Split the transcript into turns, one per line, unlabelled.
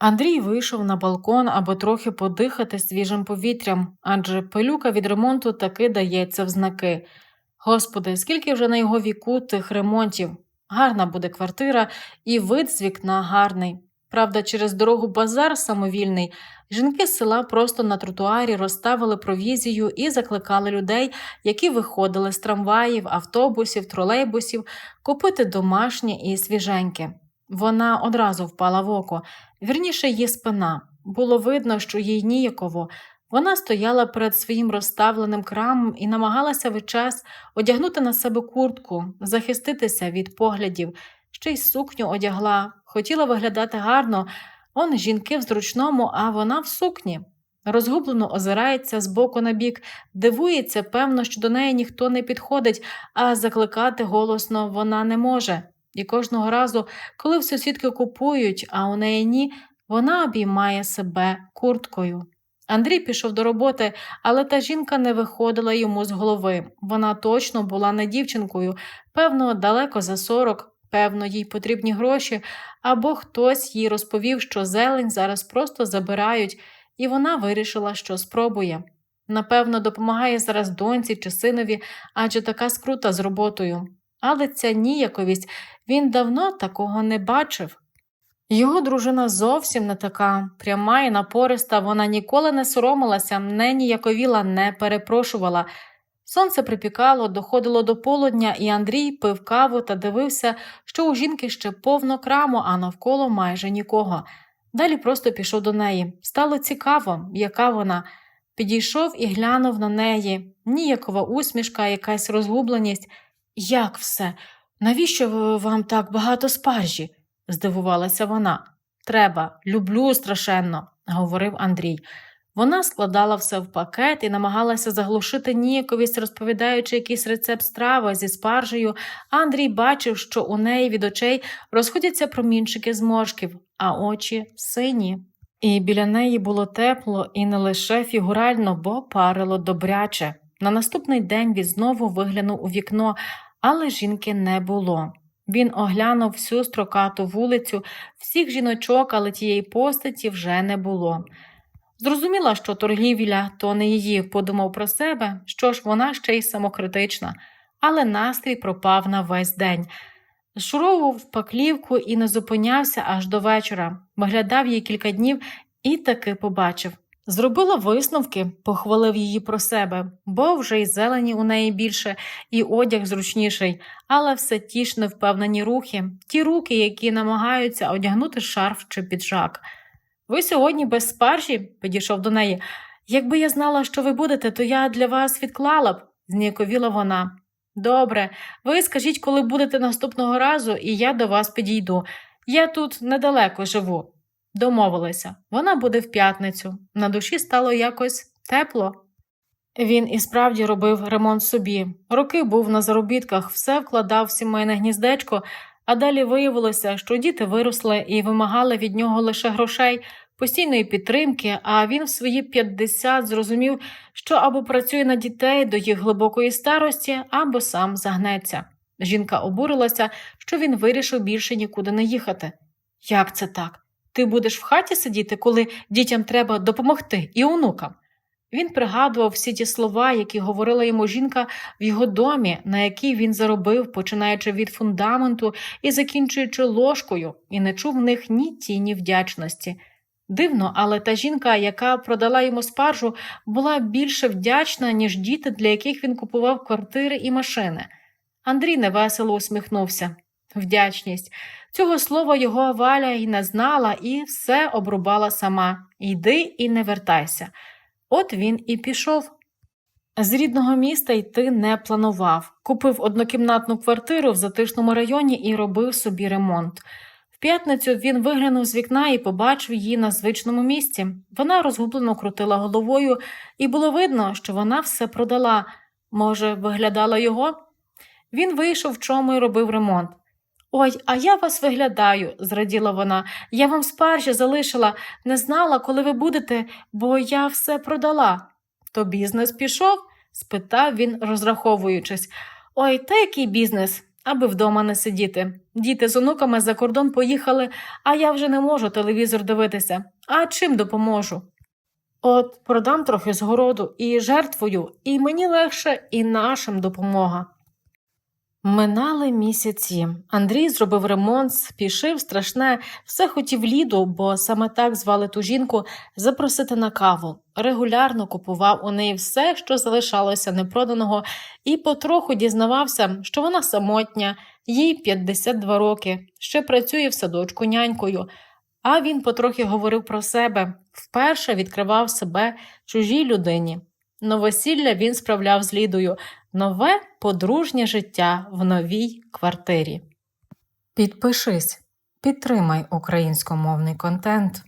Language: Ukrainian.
Андрій вийшов на балкон, аби трохи подихати свіжим повітрям, адже пилюка від ремонту таки дається в знаки. Господи, скільки вже на його віку тих ремонтів. Гарна буде квартира, і вид з вікна гарний. Правда, через дорогу базар самовільний, жінки з села просто на тротуарі розставили провізію і закликали людей, які виходили з трамваїв, автобусів, тролейбусів, купити домашнє і свіженьке. Вона одразу впала в око, вірніше її спина. Було видно, що їй ніяково. Вона стояла перед своїм розставленим крамом і намагалася весь час одягнути на себе куртку, захиститися від поглядів, ще й сукню одягла, хотіла виглядати гарно. Он жінки в зручному, а вона в сукні. Розгублено озирається з боку на бік, дивується, певно, що до неї ніхто не підходить, а закликати голосно вона не може. І кожного разу, коли в сусідки купують, а у неї ні, вона обіймає себе курткою. Андрій пішов до роботи, але та жінка не виходила йому з голови. Вона точно була не дівчинкою, певно, далеко за сорок, певно, їй потрібні гроші, або хтось їй розповів, що зелень зараз просто забирають, і вона вирішила, що спробує. Напевно, допомагає зараз доньці чи синові, адже така скрута з роботою. Але ця ніяковість він давно такого не бачив. Його дружина зовсім не така, пряма і напориста, вона ніколи не соромилася, не ніяковіла, не перепрошувала. Сонце припікало, доходило до полудня, і Андрій пив каву та дивився, що у жінки ще повно краму, а навколо майже нікого. Далі просто пішов до неї. Стало цікаво, яка вона. Підійшов і глянув на неї. Ніякова усмішка, якась розгубленість. Як все? Навіщо вам так багато спаржі? здивувалася вона. Треба, люблю страшенно, говорив Андрій. Вона складала все в пакет і намагалася заглушити ніяковість, розповідаючи якийсь рецепт страви зі спаржею, Андрій бачив, що у неї від очей розходяться промінчики зморшків, а очі сині. І біля неї було тепло і не лише фігурально, бо парило добряче. На наступний день він знову виглянув у вікно, але жінки не було. Він оглянув всю строкату вулицю, всіх жіночок, але тієї постаті вже не було. Зрозуміла, що торгівля то не її, подумав про себе, що ж вона ще й самокритична, але настрій пропав на весь день. Шуровував паклівку і не зупинявся аж до вечора, виглядав її кілька днів і таки побачив. Зробила висновки, похвалив її про себе, бо вже й зелені у неї більше, і одяг зручніший, але все ті ж невпевнені рухи, ті руки, які намагаються одягнути шарф чи піджак. Ви сьогодні без спаржі, підійшов до неї. Якби я знала, що ви будете, то я для вас відклала б, зніяковіла вона. Добре, ви скажіть, коли будете наступного разу, і я до вас підійду. Я тут недалеко живу. Домовилися, вона буде в п'ятницю. На душі стало якось тепло. Він і справді робив ремонт собі. Роки був на заробітках, все вкладав в сімейне гніздечко, а далі виявилося, що діти виросли і вимагали від нього лише грошей, постійної підтримки, а він в свої 50 зрозумів, що або працює на дітей до їх глибокої старості, або сам загнеться. Жінка обурилася, що він вирішив більше нікуди не їхати. Як це так? Ти будеш в хаті сидіти, коли дітям треба допомогти і онукам? Він пригадував всі ті слова, які говорила йому жінка в його домі, на який він заробив, починаючи від фундаменту і закінчуючи ложкою, і не чув в них ні тіні вдячності. Дивно, але та жінка, яка продала йому спаржу, була більше вдячна, ніж діти, для яких він купував квартири і машини. Андрій невесело усміхнувся. Вдячність. Цього слова його Валя й не знала, і все обрубала сама. Йди і не вертайся. От він і пішов. З рідного міста йти не планував. Купив однокімнатну квартиру в затишному районі і робив собі ремонт. В п'ятницю він виглянув з вікна і побачив її на звичному місці. Вона розгублено крутила головою, і було видно, що вона все продала. Може, виглядала його? Він вийшов в чому і робив ремонт. Ой, а я вас виглядаю, зраділа вона. Я вам спаржі залишила, не знала, коли ви будете, бо я все продала. То бізнес пішов? спитав він, розраховуючись. Ой, та який бізнес? аби вдома не сидіти. Діти з онуками за кордон поїхали, а я вже не можу телевізор дивитися. А чим допоможу? От продам трохи з городу і жертвую, і мені легше, і нашим допомога. Минали місяці. Андрій зробив ремонт, спішив страшне, все хотів Ліду, бо саме так звали ту жінку, запросити на каву. Регулярно купував у неї все, що залишалося непроданого, і потроху дізнавався, що вона самотня, їй 52 роки, ще працює в садочку нянькою. А він потрохи говорив про себе, вперше відкривав себе чужій людині. Новосілля він справляв з Лідою, нове подружнє життя в новій квартирі. Підпишись, підтримай українськомовний контент.